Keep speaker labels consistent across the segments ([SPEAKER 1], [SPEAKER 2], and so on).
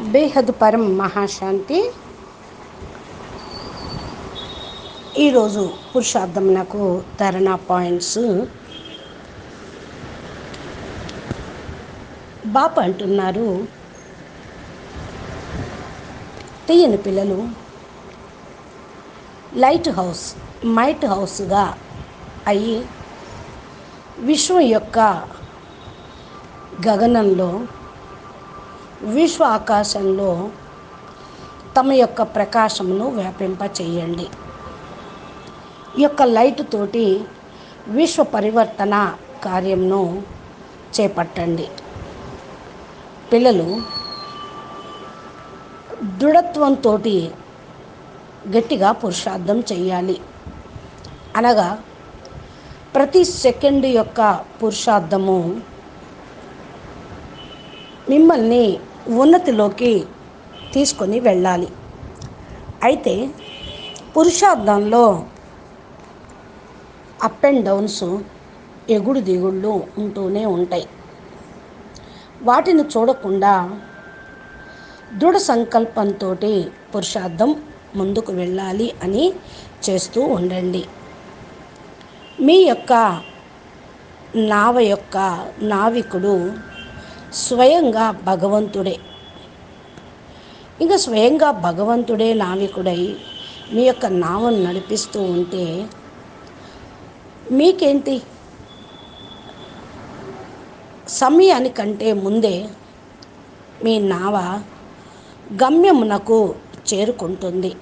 [SPEAKER 1] బేహద్ పరం మహాశాంతి. ఈరోజు పురుషార్థం నాకు ధరణ పాయింట్స్. బాప అంటున్నారు తీయని పిల్లలు లైట్ హౌస్ మైట్ హౌస్గా అయ్యి విశ్వం యొక్క గగనంలో విశ్వ ఆకాశంలో తమ యొక్క ప్రకాశమును వ్యాపింప చేయండి ఈ యొక్క లైట్ తోటి విశ్వ పరివర్తన కార్యంను చేపట్టండి. పిల్లలు దృఢత్వంతో గట్టిగా పురుషార్థం చేయాలి. అనగా ప్రతి సెకండ్ యొక్క పురుషార్థము మిమ్మల్ని ఉన్నతిలోకి తీసుకొని వెళ్ళాలి. అయితే పురుషార్థంలో అప్ అండ్ డౌన్స్ ఎగుడు దిగుళ్ళు ఉంటూనే ఉంటాయి. వాటిని చూడకుండా దృఢ సంకల్పంతో పురుషార్థం ముందుకు వెళ్ళాలి అని చేస్తూ ఉండండి. మీ యొక్క నావ యొక్క నావికుడు స్వయంగా భగవంతుడే. ఇంకా స్వయంగా భగవంతుడే నావికుడై మీ యొక్క నావను నడిపిస్తూ ఉంటే మీకేంటి? సమయానికంటే ముందే మీ నావ గమ్యమునకు చేరుకుంటుంది.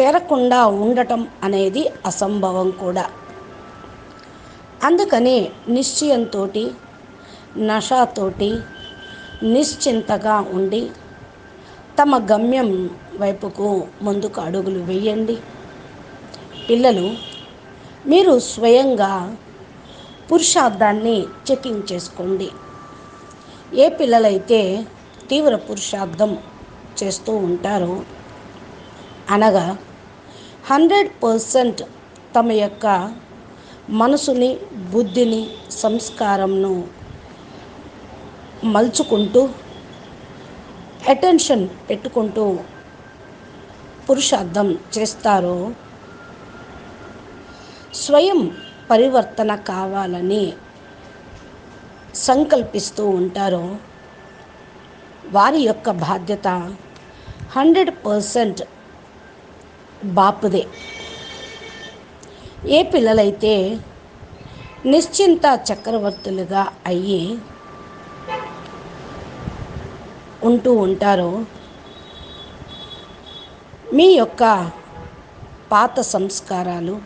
[SPEAKER 1] చేరకుండా ఉండటం అనేది అసంభవం కూడా. అందుకని నిశ్చయంతో నషాతోటి నిశ్చింతగా ఉండి తమ గమ్యం వైపుకు ముందుకు అడుగులు వేయండి. పిల్లలు మీరు స్వయంగా పురుషార్థాన్ని చెకింగ్ చేసుకోండి. ఏ పిల్లలైతే తీవ్ర పురుషార్థం చేస్తూ ఉంటారో అనగా హండ్రెడ్ పర్సెంట్ తమ యొక్క మనసుని బుద్ధిని సంస్కారంను మలుచుకుంటూ అటెన్షన్ పెట్టుకుంటూ పురుషార్థం చేస్తారో స్వయం పరివర్తన కావాలని సంకల్పిస్తూ ఉంటారో వారి యొక్క బాధ్యత హండ్రెడ్ పర్సెంట్ బాపుదే. ఏ పిల్లలైతే నిశ్చింత చక్రవర్తులుగా అయ్యి ఉంటూ ఉంటారో మీ యొక్క పాత సంస్కారాలు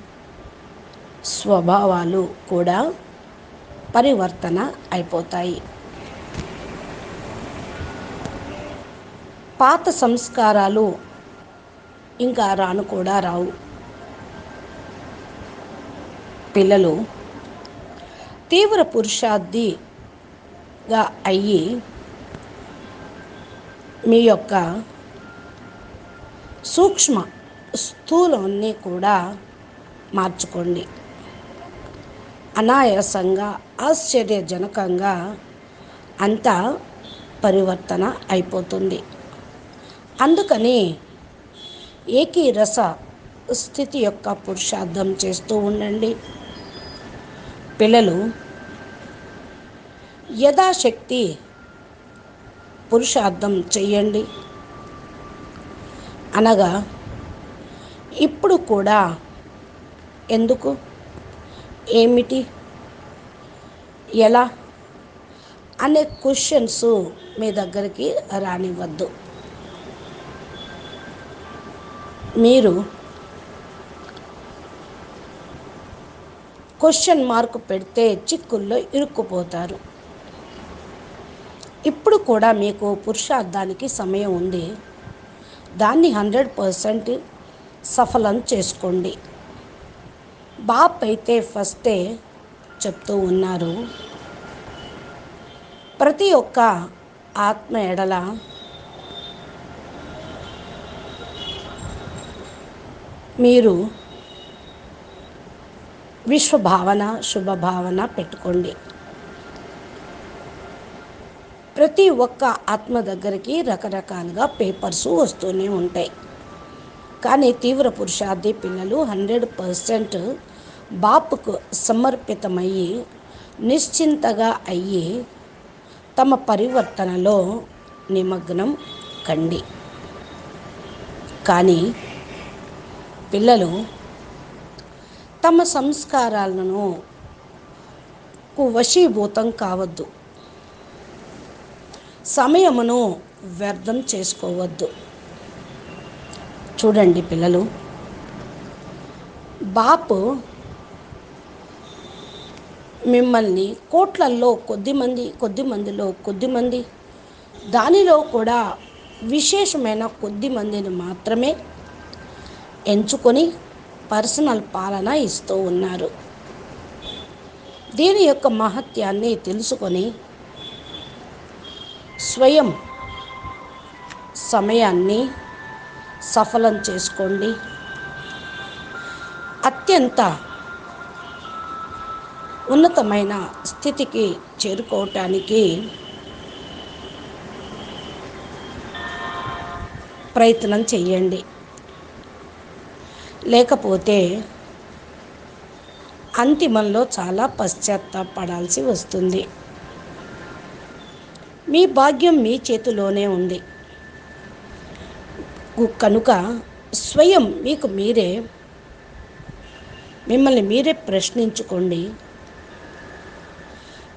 [SPEAKER 1] స్వభావాలు కూడా పరివర్తన అయిపోతాయి. పాత సంస్కారాలు ఇంకా రాను కూడా రావు. పిల్లలు తీవ్ర పురుషార్థిగా అయ్యి మీ యొక్క సూక్ష్మ స్థూలాన్ని కూడా మార్చుకోండి. అనాయాసంగా ఆశ్చర్యజనకంగా అంతా పరివర్తన అయిపోతుంది. అందుకని ఏకీరస స్థితి యొక్క పురుషార్థం చేస్తూ ఉండండి. పిల్లలు యథాశక్తి పురుషార్థం చెయ్యండి. అనగా ఇప్పుడు కూడా ఎందుకు? ఏమిటి? ఎలా? అనే క్వశ్చన్స్ మీ దగ్గరికి రానివ్వద్దు. మీరు క్వశ్చన్ మార్క్ పెడితే చిక్కుల్లో ఇరుక్కుపోతారు. ఇప్పుడు కూడా మీకు పురుషార్థానికి సమయం ఉంది. దాన్ని హండ్రెడ్ పర్సెంట్ సఫలం చేసుకోండి. బాప్ అయితే ఫస్టే చెప్తూ ఉన్నారు. ప్రతి ఒక్క ఆత్మ ఎడల మీరు విశ్వభావన శుభభావన పెట్టుకోండి. ప్రతి ఒక్క ఆత్మ దగ్గరికి రకరకాలుగా పేపర్స్ వస్తూనే ఉంటాయి. కానీ తీవ్ర పురుషార్థి పిల్లలు హండ్రెడ్ పర్సెంట్ బాపుకు సమర్పితమయ్యి నిశ్చింతగా అయ్యి తమ పరివర్తనలో నిమగ్నం కండి. కానీ పిల్లలు తమ సంస్కారాలను వశీభూతం కావద్దు. సమయమును వ్యర్థం చేసుకోవద్దు. చూడండి పిల్లలు బాపు మిమ్మల్ని కోట్లల్లో కొద్దిమంది కొద్ది మందిలో కొద్ది మంది దానిలో కూడా విశేషమైన కొద్ది మందిని మాత్రమే ఎంచుకొని పర్సనల్ పాలన ఇస్తూ ఉన్నారు. దీని యొక్క మహత్యాన్ని తెలుసుకొని స్వయం సమయాన్ని సఫలం చేసుకోండి. అత్యంత ఉన్నతమైన స్థితికి చేరుకోవటానికి ప్రయత్నం చేయండి. లేకపోతే అంతిమంలో చాలా పశ్చాత్తాపడాల్సి వస్తుంది. మీ భాగ్యం మీ చేతిలోనే ఉంది. కనుక స్వయం మీకు మీరే మిమ్మల్ని మీరే ప్రశ్నించుకోండి.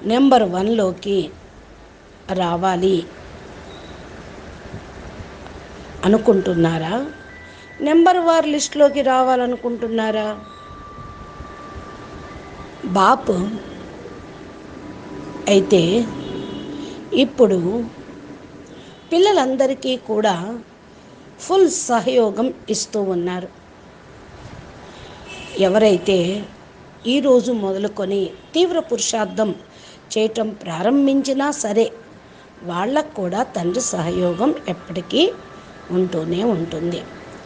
[SPEAKER 1] నెంబర్ వన్లోకి రావాలి అనుకుంటున్నారా? Number war లిస్టులోకి రావాలనుకుంటున్నారా? బాపు అయితే ఇప్పుడు పిల్లలందరికీ కూడా ఫుల్ సహయోగం ఇస్తూ ఉన్నారు. ఎవరైతే ఈరోజు మొదలుకొని తీవ్ర పురుషార్థం చేయటం ప్రారంభించినా సరే వాళ్ళకు కూడా తండ్రి సహయోగం ఎప్పటికీ ఉంటూనే ఉంటుంది.